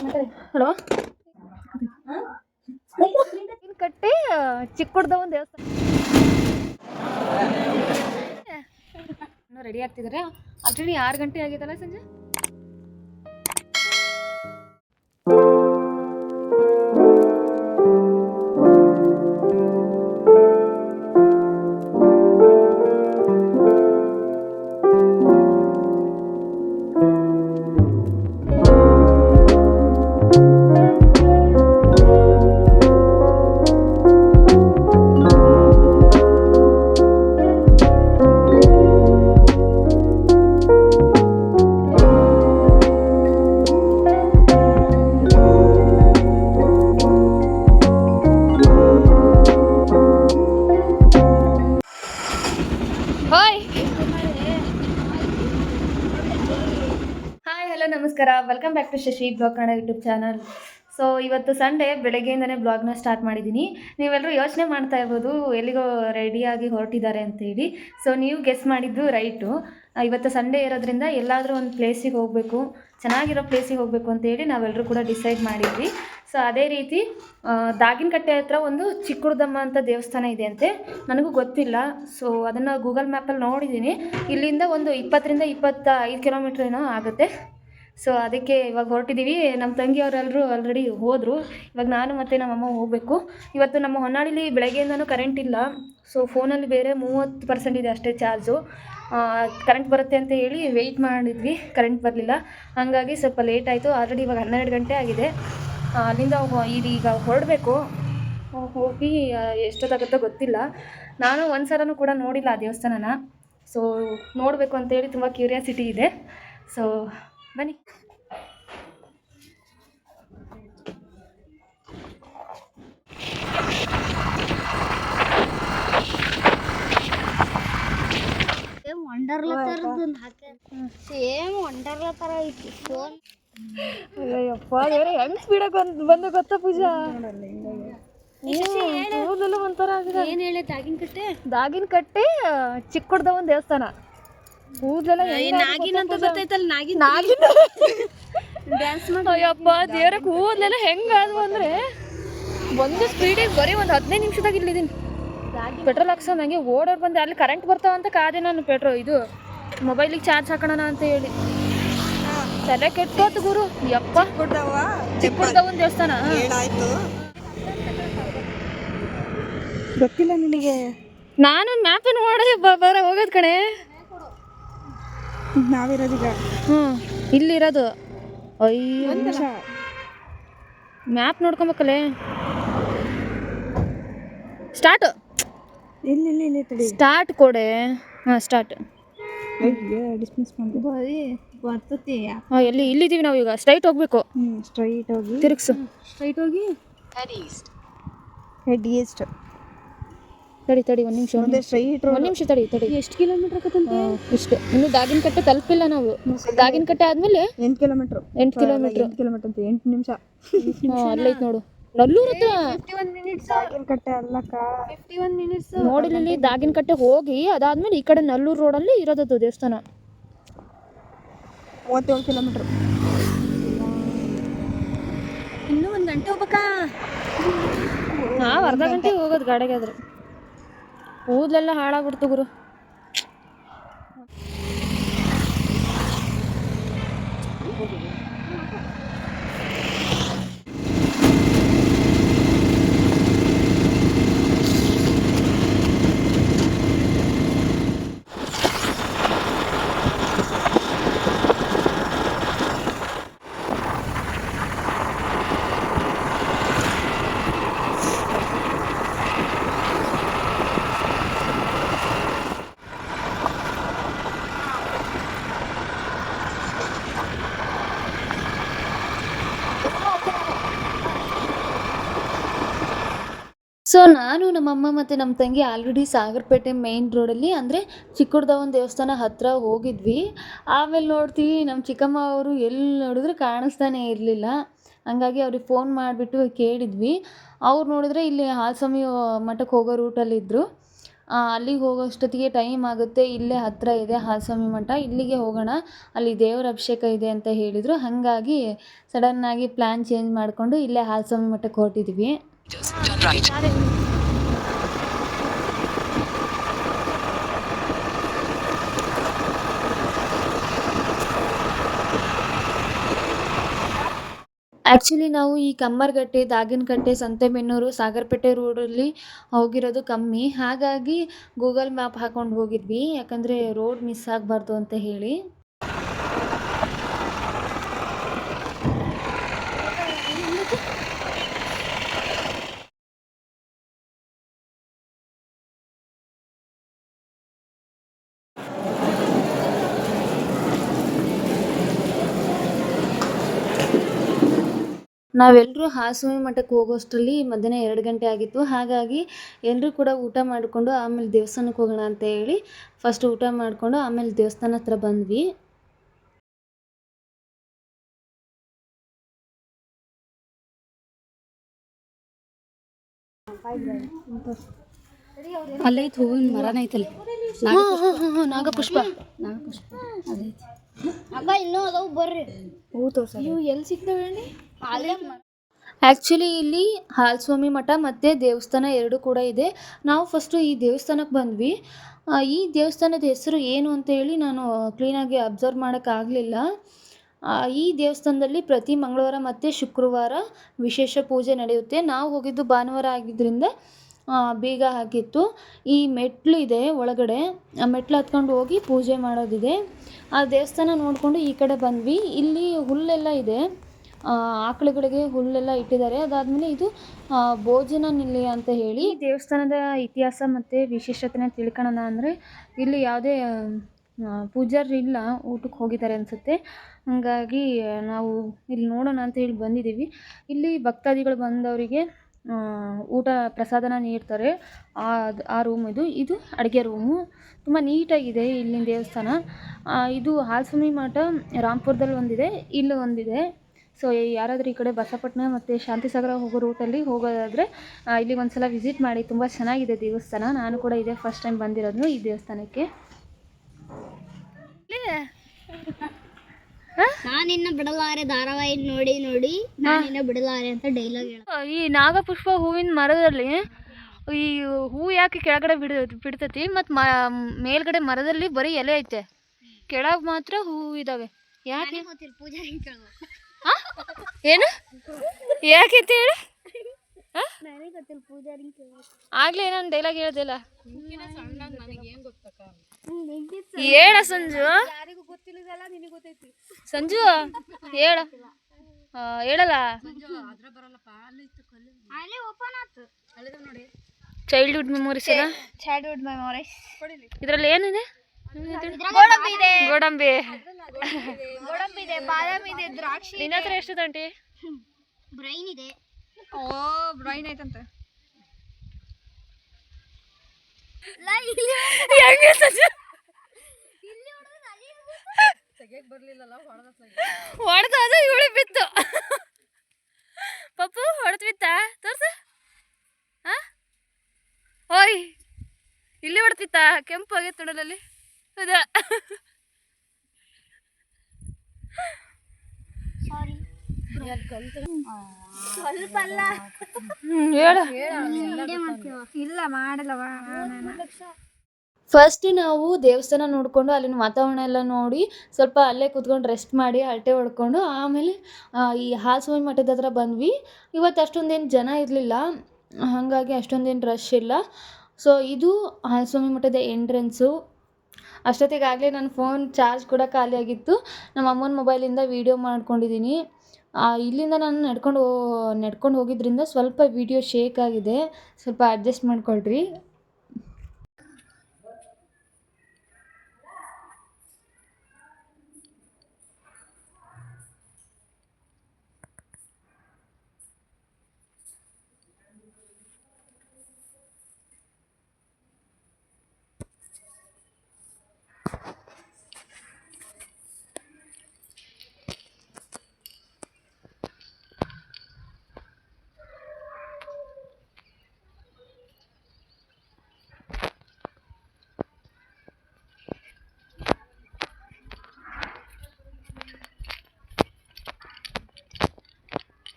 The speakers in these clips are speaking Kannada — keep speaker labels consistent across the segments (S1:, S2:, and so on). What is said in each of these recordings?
S1: ಹಲೋ? ಕಟ್ಟಿ? ಚಿಕ್ಕುಡ್ದ ಒಂದು ದೇವಸ್ಥಾನ. ಇನ್ನೂ ರೆಡಿ ಆಗ್ತಿದಾರೆ? ಆಲ್ರೆಡಿ ಆರು ಗಂಟೆ ಆಗಿದಲ್ಲ ಸಂಜೆ? Back to Shashi vlog Kannada YouTube channel so ಇವತ್ತು ಸಂಡೇ ಬೆಳಗ್ಗೆಯಿಂದನೇ ಬ್ಲಾಗ್ನ ಸ್ಟಾರ್ಟ್ ಮಾಡಿದ್ದೀನಿ ನೀವೆಲ್ಲರೂ ಯೋಚನೆ ಮಾಡ್ತಾ ಇರ್ಬೋದು, ಎಲ್ಲಿಗೋ ರೆಡಿಯಾಗಿ ಹೊರಟಿದ್ದಾರೆ ಅಂತೇಳಿ ಸೊ ನೀವು ಗೆಸ್ ಮಾಡಿದ್ದು ರೈಟು ಇವತ್ತು ಸಂಡೇ ಇರೋದ್ರಿಂದ ಎಲ್ಲಾದರೂ ಒಂದು ಪ್ಲೇಸಿಗೆ ಹೋಗಬೇಕು, ಚೆನ್ನಾಗಿರೋ ಪ್ಲೇಸಿಗೆ ಹೋಗಬೇಕು ಅಂತೇಳಿ ನಾವೆಲ್ಲರೂ ಕೂಡ ಡಿಸೈಡ್ ಮಾಡಿದ್ವಿ. ಸೊ ಅದೇ ರೀತಿ ದಾಗಿನಕಟ್ಟೆ ಹತ್ರ ಒಂದು ಚಿಕ್ಕುಡ್ದಮ್ಮ ಅಂತ ದೇವಸ್ಥಾನ ಇದೆ ಅಂತೆ. ನನಗೂ ಗೊತ್ತಿಲ್ಲ. ಸೊ ಅದನ್ನು ಗೂಗಲ್ ಮ್ಯಾಪಲ್ಲಿ ನೋಡಿದ್ದೀನಿ ಇಲ್ಲಿಂದ ಒಂದು ಇಪ್ಪತ್ತರಿಂದ ಇಪ್ಪತ್ತ ಐದು ಕಿಲೋಮೀಟ್ರ್ ಏನೋ ಆಗುತ್ತೆ. ಸೊ ಅದಕ್ಕೆ ಇವಾಗ ಹೊರಟಿದ್ದೀವಿ ನಮ್ಮ ತಂಗಿಯವರೆಲ್ಲರೂ ಆಲ್ರೆಡಿ ಹೋದರು. ಇವಾಗ ನಾನು ಮತ್ತು ನಮ್ಮಮ್ಮ ಹೋಗಬೇಕು. ಇವತ್ತು ನಮ್ಮ ಹೊನ್ನಾಳಿಲಿ ಬೆಳಗ್ಗೆಯಿಂದನೂ ಕರೆಂಟ್ ಇಲ್ಲ. ಸೊ ಫೋನಲ್ಲಿ ಬೇರೆ ಮೂವತ್ತು ಪರ್ಸೆಂಟ್ ಇದೆ ಅಷ್ಟೇ ಚಾರ್ಜು ಕರೆಂಟ್ ಬರುತ್ತೆ ಅಂತ ಹೇಳಿ ವೆಯ್ಟ್ ಮಾಡಿದ್ವಿ. ಕರೆಂಟ್ ಬರಲಿಲ್ಲ. ಹಾಗಾಗಿ ಸ್ವಲ್ಪ ಲೇಟ್ ಆಯಿತು. ಆಲ್ರೆಡಿ ಇವಾಗ ಹನ್ನೆರಡು ಗಂಟೆ ಆಗಿದೆ. ಅಲ್ಲಿಂದ ಈಗ ಹೊರಡಬೇಕು. ಹೋಗಿ ಎಷ್ಟೊತ್ತಾಗುತ್ತೋ ಗೊತ್ತಿಲ್ಲ. ನಾನು ಒಂದು ಸಲನೂ ಕೂಡ ನೋಡಿಲ್ಲ ಆ ದೇವಸ್ಥಾನನ. ಸೊ ನೋಡಬೇಕು ಅಂತೇಳಿ ತುಂಬ ಕ್ಯೂರಿಯಾಸಿಟಿ ಇದೆ. ಸೊ ಬನ್ನಿ.
S2: ಸೇಮ್ ವಂಡರ್ಲಾ ಸೇಮ್ ತರ ಐತಿ. ಫೋನ್
S1: ಅಯ್ಯಪ್ಪ ದೇವ್ರೆ ಹೆಂಗ್ ಸ್ಪೀಡಾಗಿ ಬಂದು ಬಂದು ಗೊತ್ತಾ ಪೂಜಾ? ಕೂದಲೆಲ್ಲ ಒಂಥರ ಆಗಿದೆ.
S2: ಏನು ಹೇಳಿ ತಾಗಿನ ಕಟ್ಟೆ?
S1: ದಾಗಿನ ಕಟ್ಟೆ ಚಿಕ್ಕುಡ್ದ ಒಂದು ದೇವಸ್ಥಾನ. ಕೂದಲೆಲ್ಲ
S2: ನಾಗಿನ್ ಅಂತ ಬರ್ತೈತಲ್ಲ ನಾಗಿನ್
S1: ನಾಗಿನ
S2: ಡ್ಯಾನ್ಸ್
S1: ಅಯ್ಯಪ್ಪ ದೇವ್ರ ಕೂದಲೆಲ್ಲ ಹೆಂಗಾದ್ವು ಅಂದ್ರೆ ಒಂದು ಸ್ಪೀಡಿಗೆ ಬರೀ ಒಂದು ಹದಿನೈದು ನಿಮಿಷದಾಗ ಇಲ್ಲಿದ್ದೀನಿ. ಪೆಟ್ರೋಲ್ ಹಾಕ್ಸೋದು ಹಂಗೆ ಓಡೋರು ಬಂದೆ ಅಲ್ಲಿ ಕರೆಂಟ್ ಬರ್ತಾವ ಅಂತ ಕಾದೆ ನಾನು ಪೆಟ್ರೋಲ್ ಇದು ಮೊಬೈಲಿಗೆ ಚಾರ್ಜ್ ಹಾಕೋಣ ಅಂತ ಹೇಳಿ. ತಲೆ ಕೆಟ್ಟೋತು ಗುರು. ಯಪ್ಪ. ಒಂದು ದೇವಸ್ಥಾನ.
S3: ಏನಾಯ್ತು? ಗೊತ್ತಿಲ್ಲ ನಿನಗೆ.
S1: ನಾನು ಮ್ಯಾಪ್ ನೋಡಿ ಬರ ಹೋಗೋದು ಕಣೆ.
S3: ನಾವಿರೋದೀಗ
S1: ಹ್ಞೂ ಇಲ್ಲಿರೋದು. ಅಯ್ಯೋ. ಮ್ಯಾಪ್ ನೋಡ್ಕೊಬೇಕಲ್ಲೇ? ಸ್ಟಾರ್ಟ್
S3: ಇಲ್ಲಿ ಇಲ್ಲಿ ಇಲ್ಲಿ ತಡಿ.
S1: ಸ್ಟಾರ್ಟ್ ಕೊಡೆ. ಹಾಂ ಸ್ಟಾರ್ಟ್
S3: ಡಿಸ್ಮಿಸ್ ಮಾಡಿ ಬರೀ ಬರ್ತತಿ.
S1: ಹಾಂ ಎಲ್ಲಿ ಇಲ್ಲಿದ್ದೀವಿ ನಾವು ಈಗ. ಸ್ಟ್ರೈಟ್ ಹೋಗ್ಬೇಕು.
S3: ಹ್ಞೂ ಸ್ಟ್ರೈಟ್ ಹೋಗಿ.
S1: ತಿರುಗ್ಸು.
S3: ಸ್ಟ್ರೈಟ್ ಹೋಗಿ. ಹೆಡ್ ಈಸ್ಟ್
S1: ತಡಿ ತಡಿ ಒಂದು ನಿಮಿಷ
S3: ಒಂದೇ ಸ್ಟ್ರೈಟ್
S1: ಒಂದು ನಿಮಿಷ ತಡಿ ತಡಿ.
S3: ಎಷ್ಟು ಕಿಲೋಮೀಟರ್ ಆಕತ್ತಂತೆ
S1: ಇಷ್ಟೇ. ಇನ್ನು ದಾಗಿನ ಕಟ್ಟೆ ತಲುಪಿಲ್ಲ ನಾವು. ದಾಗಿನ ಕಟ್ಟೆ ಆದ್ಮೇಲೆ
S3: ಎಂಟು ಕಿಲೋಮೀಟರ್
S1: ಎಂಟು ಕಿಲೋಮೀಟರ್
S3: ಕಿಲೋಮೀಟರ್ ಕಿಲೋಮೀಟ್ರ್ ಅಂತ ಎಂಟು ನಿಮಿಷ.
S1: ಹಾಂ ಅಲ್ಲೈತೆ ನೋಡು. ನಲ್ಲೂರ್ ಹತ್ರ ನೋಡಿಲ್ಲಿ ದಾಗಿನ ಕಟ್ಟೆ ಹೋಗಿ ಅದಾದ್ಮೇಲೆ ಈ ಕಡೆ ನಲ್ಲೂರು ರೋಡಲ್ಲಿ ಇರೋದದು ದೇವಸ್ಥಾನ.
S3: ಮೂವತ್ತೇಳು ಕಿಲೋಮೀಟರ್
S2: ಇನ್ನೂ ಒಂದು ಗಂಟೆ ಹೋಗ್ಬೇಕಾ?
S1: ನಾವು ಅರ್ಧ ಗಂಟೆ ಹೋಗೋದು ಗಾಡಿಗೆ ಆದ್ರೆ ಕೂದಲೆಲ್ಲ ಹಾಳಾಗ್ಬಿಡ್ತು ಗುರು. ಸೊ ನಾನು ನಮ್ಮಮ್ಮ ಮತ್ತು ನಮ್ಮ ತಂಗಿ ಆಲ್ರೆಡಿ ಸಾಗರಪೇಟೆ ಮೇನ್ ರೋಡಲ್ಲಿ ಅಂದರೆ ಚಿಕ್ಕುಡ್ದವನ ದೇವಸ್ಥಾನ ಹತ್ತಿರ ಹೋಗಿದ್ವಿ. ಆಮೇಲೆ ನೋಡ್ತೀವಿ ನಮ್ಮ ಚಿಕ್ಕಮ್ಮ ಅವರು ಎಲ್ಲಿ ನೋಡಿದ್ರು ಕಾಣಿಸ್ತಾನೆ ಇರಲಿಲ್ಲ. ಹಂಗಾಗಿ ಅವ್ರಿಗೆ ಫೋನ್ ಮಾಡಿಬಿಟ್ಟು ಕೇಳಿದ್ವಿ. ಅವ್ರು ನೋಡಿದ್ರೆ ಇಲ್ಲಿ ಹಾಲ್ಸ್ವಾಮಿ ಮಠಕ್ಕೆ ಹೋಗೋ ರೂಟಲ್ಲಿದ್ದರು ಅಲ್ಲಿಗೆ ಹೋಗೋಷ್ಟೊತ್ತಿಗೆ ಟೈಮ್ ಆಗುತ್ತೆ. ಇಲ್ಲೇ ಹತ್ತಿರ ಇದೆ ಹಾಲಸ್ವಾಮಿ ಮಠ. ಇಲ್ಲಿಗೆ ಹೋಗೋಣ. ಅಲ್ಲಿ ದೇವರ ಅಭಿಷೇಕ ಇದೆ ಅಂತ ಹೇಳಿದರು. ಹಾಗಾಗಿ ಸಡನ್ನಾಗಿ ಪ್ಲ್ಯಾನ್ ಚೇಂಜ್ ಮಾಡಿಕೊಂಡು ಇಲ್ಲೇ ಹಾಲಸ್ವಾಮಿ ಮಠಕ್ಕೆ ಹೊರಟಿದ್ವಿ. ಆ್ಯಕ್ಚುಲಿ ನಾವು ಈ ಕಮ್ಮರ್ಗಟ್ಟೆ ದಾಗಿನಕಟ್ಟೆ ಸಂತೆಬೆನ್ನೂರು, ಸಾಗರಪೇಟೆ ರೋಡಲ್ಲಿ ಹೋಗಿರೋದು ಕಮ್ಮಿ. ಹಾಗಾಗಿ ಗೂಗಲ್ ಮ್ಯಾಪ್ ಹಾಕೊಂಡು ಹೋಗಿದ್ವಿ. ಯಾಕಂದರೆ ರೋಡ್ ಮಿಸ್ ಆಗಬಾರ್ದು ಅಂತ ಹೇಳಿ. ನಾವೆಲ್ಲರೂ ಹಾಸುವೆ ಮಠಕ್ಕೆ ಹೋಗೋಷ್ಟರಲ್ಲಿ ಮಧ್ಯಾಹ್ನ ಎರಡು ಗಂಟೆ ಆಗಿತ್ತು. ಹಾಗಾಗಿ ಎಲ್ಲರೂ ಕೂಡ ಊಟ ಮಾಡಿಕೊಂಡು ಆಮೇಲೆ ದೇವಸ್ಥಾನಕ್ಕೆ ಹೋಗೋಣ ಅಂತ ಹೇಳಿ ಫಸ್ಟ್ ಊಟ ಮಾಡಿಕೊಂಡು ಆಮೇಲೆ ದೇವಸ್ಥಾನ ಹತ್ರ ಬಂದ್ವಿ.
S2: ಅಲ್ಲೈತಿ ಹೂವಿನ ಮರನ ಐತಲ್ಲಿ.
S1: ನಾಗಪುಷ್ಪ.
S2: ಅಕ್ಕ ಇನ್ನೂ ಅದಾವು ಬರ್ರಿ.
S3: ಹೂ ತೋರ್ಸ.
S1: ಇವು ಎಲ್ಲಿ ಸಿಗ್ತವೆ ಆ್ಯಕ್ಚುಲಿ ಇಲ್ಲಿ ಹಾಲಸ್ವಾಮಿ ಮಠ ಮತ್ತು ದೇವಸ್ಥಾನ ಎರಡು ಕೂಡ ಇದೆ. ನಾವು ಫಸ್ಟು ಈ ದೇವಸ್ಥಾನಕ್ಕೆ ಬಂದ್ವಿ. ಈ ದೇವಸ್ಥಾನದ ಹೆಸರು ಏನು ಅಂತ ಹೇಳಿ ನಾನು ಕ್ಲೀನಾಗಿ ಅಬ್ಸರ್ವ್ ಮಾಡೋಕ್ಕಾಗಲಿಲ್ಲ ಈ ದೇವಸ್ಥಾನದಲ್ಲಿ ಪ್ರತಿ ಮಂಗಳವಾರ ಮತ್ತು ಶುಕ್ರವಾರ ವಿಶೇಷ ಪೂಜೆ ನಡೆಯುತ್ತೆ. ನಾವು ಹೋಗಿದ್ದು ಭಾನುವಾರ ಆಗಿದ್ದರಿಂದ ಬೀಗ ಹಾಕಿತ್ತು ಈ ಮೆಟ್ಲು ಇದೆ ಒಳಗಡೆ. ಆ ಮೆಟ್ಲು ಹತ್ಕೊಂಡು ಹೋಗಿ ಪೂಜೆ ಮಾಡೋದಿದೆ. ಆ ದೇವಸ್ಥಾನ ನೋಡಿಕೊಂಡು ಈ ಕಡೆ ಬಂದ್ವಿ. ಇಲ್ಲಿ ಹುಲ್ಲೆಲ್ಲ ಇದೆ. ಆಕಳುಗಳಿಗೆ ಹುಲ್ಲೆಲ್ಲ ಇಟ್ಟಿದ್ದಾರೆ. ಅದಾದ್ಮೇಲೆ ಇದು ಭೋಜನ ನಿಲಯ ಅಂತ ಹೇಳಿ ದೇವಸ್ಥಾನದ ಇತಿಹಾಸ ಮತ್ತು ವಿಶೇಷತೆನ ತಿಳ್ಕೊಳ್ಳೋಣ ಅಂದರೆ ಇಲ್ಲಿ ಯಾವುದೇ ಪೂಜಾರಿ ಇಲ್ಲ ಊಟಕ್ಕೆ ಹೋಗಿದ್ದಾರೆ ಅನಿಸುತ್ತೆ. ಹಾಗಾಗಿ, ನಾವು ಇಲ್ಲಿ ನೋಡೋಣ ಅಂತ ಹೇಳಿ ಬಂದಿದ್ದೀವಿ. ಇಲ್ಲಿ ಭಕ್ತಾದಿಗಳು ಬಂದವರಿಗೆ ಊಟ ಪ್ರಸಾದನ ನೀಡ್ತಾರೆ. ಆ ಆ ರೂಮ್ ಇದು. ಇದು ಅಡುಗೆ ರೂಮು ತುಂಬ ನೀಟಾಗಿದೆ ಇಲ್ಲಿನ ದೇವಸ್ಥಾನ. ಇದು ಹಾಲಸ್ವಾಮಿ ಮಠ ರಾಂಪುರದಲ್ಲಿ ಒಂದಿದೆ, ಇಲ್ಲಿ ಒಂದಿದೆ. ಸೊ ಯಾರಾದರೂ ಈ ಕಡೆ ಬಸಪಟ್ಟಣ ಮತ್ತು ಶಾಂತಿಸಾಗರ ಹೋಗೋ ರೂಟಲ್ಲಿ ಹೋಗೋದಾದರೆ ಇಲ್ಲಿ ಒಂದು ಸಲ ವಿಸಿಟ್ ಮಾಡಿ. ತುಂಬ ಚೆನ್ನಾಗಿದೆ ದೇವಸ್ಥಾನ. ನಾನು ಕೂಡ ಇದೇ ಫಸ್ಟ್ ಟೈಮ್ ಬಂದಿರೋದು ಈ ದೇವಸ್ಥಾನಕ್ಕೆ.
S2: ನಾನಿನ್ನ ಬಿಡಲಾರೆ ಧಾರಾವಾಹಿ ನೋಡಿ ನೋಡಿ. ನಾನಿನ್ನ ಬಿಡಲಾರೆ ಅಂತ ಡೈಲಾಗ್
S1: ಈ ನಾಗಪುಷ್ಪ ಹೂವಿನ ಮರದಲ್ಲಿ ಈ ಹೂ ಯಾಕೆ ಕೆಳಗಡೆ ಬಿಡ ಬಿಡ್ತೈತಿ? ಮತ್ತು ಮ ಮೇಲ್ಗಡೆ ಮರದಲ್ಲಿ ಬರೀ ಎಲೆ ಐತೆ. ಕೆಳಗೆ ಮಾತ್ರ ಹೂ ಇದಾವೆ. ಯಾಕೆ? ಪೂಜೆ? ಏನು? ಯಾಕೆ ಅಂತ ಹೇಳಿ. ಆಗ್ಲೇ ನಾನು ಡೈಲಾಗ್ ಹೇಳ್ದಿಲ್ಲ. ಹೇಳ ಸಂಜು. ಸಂಜು ಹೇಳ. ಹೇಳಲ್ಲ. ಚೈಲ್ಡ್ಹುಡ್ ಮೆಮೊರೀಸ್
S2: ಚೈಲ್ಡ್ಹುಡ್ ಮೆಮೊರೀಸ್
S1: ಇದರಲ್ಲಿ ಏನಿದೆ?
S2: ಗೋಡಂಬಿ ಇದೆ.
S1: ಗೋಡಂಬಿ.
S2: ಗೋಡಂಬಿ. ಇದೆ ಬಾದಾಮಿ ಇದೆ ದ್ರಾಕ್ಷಿ
S1: ನಿನ್ನ ಹತ್ರ ಎಷ್ಟು ತಂಟಿ
S2: ಬ್ರೈನ್ ಇದೆ.
S3: ಓ ಬ್ರೈನ್ ಐತಂತೆ
S1: ಹೊಡೆದ ಅದು ಇವಳು ಬಿತ್ತು. ಪಪ್ಪು ಹೊಡೆದ್ ಬಿತ್ತ? ತೋರ್ಸ. ಹಾ? ಓಯ್ ಇಲ್ಲಿ ಹೊಡ್ತಿತ್ತ ಕೆಂಪು ಆಗೈತೆ ನೋಡಲಲ್ಲಿ ಹೌದಾ
S2: ಸಾರಿ ಸ್ವಲ್ಪ ಅಲ್ಲ.
S1: ಹೇಳು.
S3: ಇಲ್ಲ ಮಾಡಲ್ಲವ
S1: ಫಸ್ಟ್ ನಾವು ದೇವಸ್ಥಾನ ನೋಡಿಕೊಂಡು ಅಲ್ಲಿನ ವಾತಾವರಣ ಎಲ್ಲ ನೋಡಿ ಸ್ವಲ್ಪ ಅಲ್ಲೇ ಕೂತ್ಕೊಂಡು ರೆಸ್ಟ್ ಮಾಡಿ ಹರಟೆ ಹೊಡ್ಕೊಂಡು ಆಮೇಲೆ ಈ ಹಾಲ್ಸ್ವಾಮಿ ಮಠದ ಹತ್ರ ಬಂದ್ವಿ. ಇವತ್ತು ಅಷ್ಟೊಂದೇನು ಜನ ಇರಲಿಲ್ಲ. ಹಾಗಾಗಿ ಅಷ್ಟೊಂದೇನು ರಶ್ ಇಲ್ಲ. ಸೊ ಇದು ಹಾಸ್ವಾಮಿ ಮಠದ ಎಂಟ್ರೆನ್ಸು ಅಷ್ಟೊತ್ತಿಗಾಗಲೇ ನನ್ನ ಫೋನ್ ಚಾರ್ಜ್ ಕೂಡ ಖಾಲಿಯಾಗಿತ್ತು. ನಮ್ಮ ಅಮ್ಮನ ಮೊಬೈಲಿಂದ ವೀಡಿಯೋ ಮಾಡ್ಕೊಂಡಿದ್ದೀನಿ. ಇಲ್ಲಿಂದ ನಾನು ನಡ್ಕೊಂಡು ನಡ್ಕೊಂಡು ಹೋಗಿದ್ದರಿಂದ ಸ್ವಲ್ಪ ವೀಡಿಯೋ ಶೇಕ್ ಆಗಿದೆ. ಸ್ವಲ್ಪ ಅಡ್ಜಸ್ಟ್ ಮಾಡ್ಕೊಳ್ರಿ.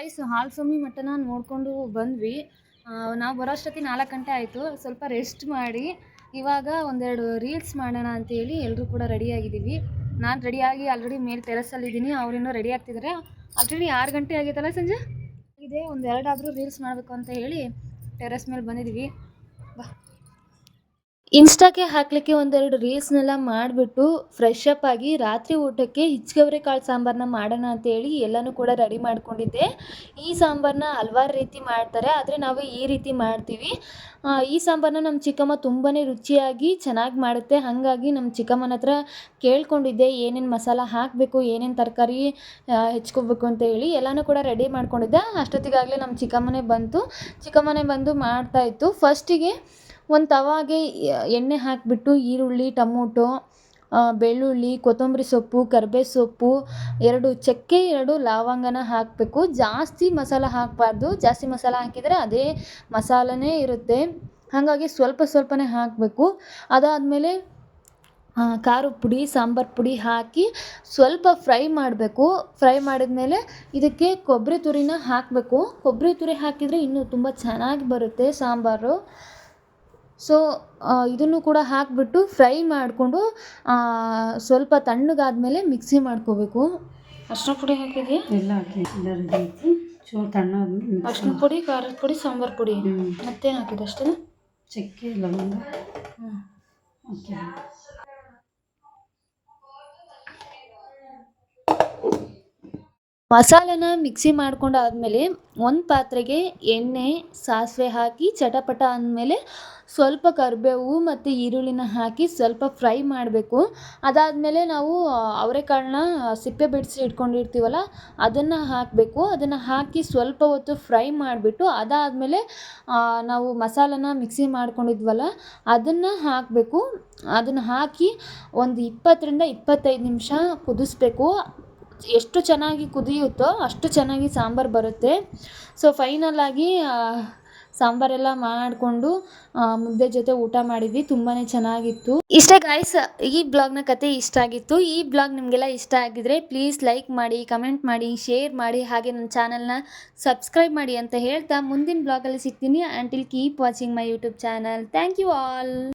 S1: ಗೈಸ್ ಹಾಲ್ಸ್ವಾಮಿ ಮಠನ ನೋಡಿಕೊಂಡು ಬಂದ್ವಿ. ನಾವು ಬರೋಷ್ಟೊತ್ತಿಗೆ ನಾಲ್ಕು ಗಂಟೆ ಆಯಿತು. ಸ್ವಲ್ಪ ರೆಸ್ಟ್ ಮಾಡಿ, ಇವಾಗ ಒಂದೆರಡು ರೀಲ್ಸ್ ಮಾಡೋಣ ಅಂತೇಳಿ ಎಲ್ಲರೂ ಕೂಡ ರೆಡಿಯಾಗಿದ್ದೀವಿ ನಾನು ರೆಡಿಯಾಗಿ ಆಲ್ರೆಡಿ ಮೇಲೆ ಟೆರಸಲ್ಲಿದ್ದೀನಿ ಅವರಿನ್ನೂ ರೆಡಿ ಆಗ್ತಿದ್ದಾರೆ ಆಲ್ರೆಡಿ ಆರು ಗಂಟೆ ಆಗೈತಲ್ಲ ಸಂಜೆ? ಇದೆ, ಒಂದೆರಡಾದರೂ ರೀಲ್ಸ್ ಮಾಡಬೇಕು ಅಂತ ಹೇಳಿ ಟೆರಸ್ ಮೇಲೆ ಬಂದಿದ್ದೀವಿ. ಬಾ. ಇನ್ಸ್ಟಾಕ್ಕೆ ಹಾಕಲಿಕ್ಕೆ ಒಂದೆರಡು ರೀಲ್ಸ್ನೆಲ್ಲ ಮಾಡಿಬಿಟ್ಟು ಫ್ರೆಶ್ ಅಪ್ ಆಗಿ ರಾತ್ರಿ ಊಟಕ್ಕೆ ಹಿಚ್ಕವರೆ ಕಾಳು ಸಾಂಬಾರನ್ನ ಮಾಡೋಣ ಅಂತೇಳಿ ಎಲ್ಲನೂ ಕೂಡ ರೆಡಿ ಮಾಡ್ಕೊಂಡಿದ್ದೆ. ಈ ಸಾಂಬಾರನ್ನ ಹಲ್ವಾರು ರೀತಿ ಮಾಡ್ತಾರೆ, ಆದರೆ ನಾವು ಈ ರೀತಿ ಮಾಡ್ತೀವಿ. ಈ ಸಾಂಬಾರನ್ನ ನಮ್ಮ ಚಿಕ್ಕಮ್ಮ ತುಂಬಾ ರುಚಿಯಾಗಿ ಚೆನ್ನಾಗಿ ಮಾಡುತ್ತೆ. ಹಾಗಾಗಿ ನಮ್ಮ ಚಿಕ್ಕಮ್ಮನ ಹತ್ರ ಕೇಳ್ಕೊಂಡಿದ್ದೆ, ಏನೇನು ಮಸಾಲ ಹಾಕಬೇಕು, ಏನೇನು ತರಕಾರಿ ಹೆಚ್ಕೋಬೇಕು ಅಂತ ಹೇಳಿ ಎಲ್ಲನೂ ಕೂಡ ರೆಡಿ ಮಾಡ್ಕೊಂಡಿದ್ದೆ. ಅಷ್ಟೊತ್ತಿಗಾಗಲೇ ನಮ್ಮ ಚಿಕ್ಕಮ್ಮನೇ ಬಂತು. ಚಿಕ್ಕಮ್ಮನೇ ಬಂದು ಮಾಡ್ತಾಯಿತ್ತು ಫಸ್ಟಿಗೆ ಒಂದು ತವಾಗೆ ಎಣ್ಣೆ ಹಾಕಿಬಿಟ್ಟು, ಈರುಳ್ಳಿ, ಟೊಮೊಟೊ ಬೆಳ್ಳುಳ್ಳಿ, ಕೊತ್ತಂಬರಿ ಸೊಪ್ಪು ಕರ್ಬೇವು ಸೊಪ್ಪು, ಎರಡು ಚಕ್ಕೆ, ಎರಡು ಲವಂಗನ ಹಾಕಬೇಕು. ಜಾಸ್ತಿ ಮಸಾಲ ಹಾಕಬಾರ್ದು. ಜಾಸ್ತಿ ಮಸಾಲ ಹಾಕಿದರೆ ಅದೇ ಮಸಾಲನೇ ಇರುತ್ತೆ. ಹಾಗಾಗಿ ಸ್ವಲ್ಪ ಸ್ವಲ್ಪನೇ ಹಾಕಬೇಕು. ಅದಾದಮೇಲೆ ಖಾರದ ಪುಡಿ, ಸಾಂಬಾರು ಪುಡಿ ಹಾಕಿ ಸ್ವಲ್ಪ ಫ್ರೈ ಮಾಡಬೇಕು. ಫ್ರೈ ಮಾಡಿದ್ಮೇಲೆ ಇದಕ್ಕೆ ಕೊಬ್ಬರಿ ತುರಿನ ಹಾಕಬೇಕು. ಕೊಬ್ಬರಿ ತುರಿ ಹಾಕಿದರೆ ಇನ್ನೂ ತುಂಬ ಚೆನ್ನಾಗಿ ಬರುತ್ತೆ ಸಾಂಬಾರು. ಸೊ ಇದನ್ನು ಕೂಡ ಹಾಕಿಬಿಟ್ಟು ಫ್ರೈ ಮಾಡಿಕೊಂಡು ಸ್ವಲ್ಪ ತಣ್ಣಗಾದ್ಮೇಲೆ ಮಿಕ್ಸಿ ಮಾಡ್ಕೋಬೇಕು. ಅರ್ಶಿನ ಪುಡಿ ಹಾಕಿದೆಯಾ?
S4: ಎಲ್ಲ ಹಾಕಿ ಎಲ್ಲ ರೆಡಿ ಐತಿ ಚೂರು ತಣ್ಣ
S1: ಅರ್ಶಿನ ಪುಡಿ ಖಾರದ ಪುಡಿ ಸಾಂಬಾರು ಪುಡಿ. ಮತ್ತೇನು ಹಾಕಿದೆ ಅಷ್ಟೇ
S4: ಚಕ್ಕೆ ಲವಂಗ.
S1: ಹ್ಞೂ
S4: ಓಕೆ.
S1: ಮಸಾಲೆನ ಮಿಕ್ಸಿ ಮಾಡ್ಕೊಂಡಾದ್ಮೇಲೆ ಒಂದು ಪಾತ್ರೆಗೆ ಎಣ್ಣೆ, ಸಾಸಿವೆ ಹಾಕಿ ಚಟಪಟ ಅಂದಮೇಲೆ ಸ್ವಲ್ಪ ಕರಿಬೇವು ಮತ್ತು ಈರುಳ್ಳಿನ ಹಾಕಿ ಸ್ವಲ್ಪ ಫ್ರೈ ಮಾಡಬೇಕು. ಅದಾದಮೇಲೆ ನಾವು ಅವರೆಕಾಳನ್ನ ಸಿಪ್ಪೆ ಬಿಡಿಸಿ ಇಟ್ಕೊಂಡಿರ್ತೀವಲ್ಲ, ಅದನ್ನು ಹಾಕಬೇಕು. ಅದನ್ನು ಹಾಕಿ ಸ್ವಲ್ಪ ಹೊತ್ತು ಫ್ರೈ ಮಾಡಿಬಿಟ್ಟು ಅದಾದಮೇಲೆ ನಾವು ಮಸಾಲನ ಮಿಕ್ಸಿ ಮಾಡ್ಕೊಂಡಿದ್ವಲ್ಲ, ಅದನ್ನು ಹಾಕಬೇಕು. ಅದನ್ನು ಹಾಕಿ ಒಂದು ಇಪ್ಪತ್ತರಿಂದ ಇಪ್ಪತ್ತೈದು ನಿಮಿಷ ಕುದಿಸ್ಬೇಕು. ಎಷ್ಟು ಚೆನ್ನಾಗಿ ಕುದಿಯುತ್ತೋ ಅಷ್ಟು ಚೆನ್ನಾಗಿ ಸಾಂಬಾರು ಬರುತ್ತೆ. ಸೊ ಫೈನಲಾಗಿ ಸಾಂಬಾರೆಲ್ಲ ಮಾಡಿಕೊಂಡು ಮುದ್ದೆ ಜೊತೆ ಊಟ ಮಾಡಿದ್ವಿ. ತುಂಬಾ ಚೆನ್ನಾಗಿತ್ತು. ಇಷ್ಟೇ ಗಾಯ್ಸ್ ಈ ಬ್ಲಾಗ್ನ ಕತೆ ಇಷ್ಟ ಆಗಿತ್ತು. ಈ ಬ್ಲಾಗ್ ನಿಮಗೆಲ್ಲ ಇಷ್ಟ ಆಗಿದ್ರೆ ಪ್ಲೀಸ್ ಲೈಕ್ ಮಾಡಿ ಕಮೆಂಟ್ ಮಾಡಿ ಶೇರ್ ಮಾಡಿ, ಹಾಗೆ ನನ್ನ ಚಾನಲ್ನ ಸಬ್ಸ್ಕ್ರೈಬ್ ಮಾಡಿ ಅಂತ ಹೇಳ್ತಾ ಮುಂದಿನ ಬ್ಲಾಗಲ್ಲಿ ಸಿಗ್ತೀನಿ. Until keep watching my YouTube channel thank you all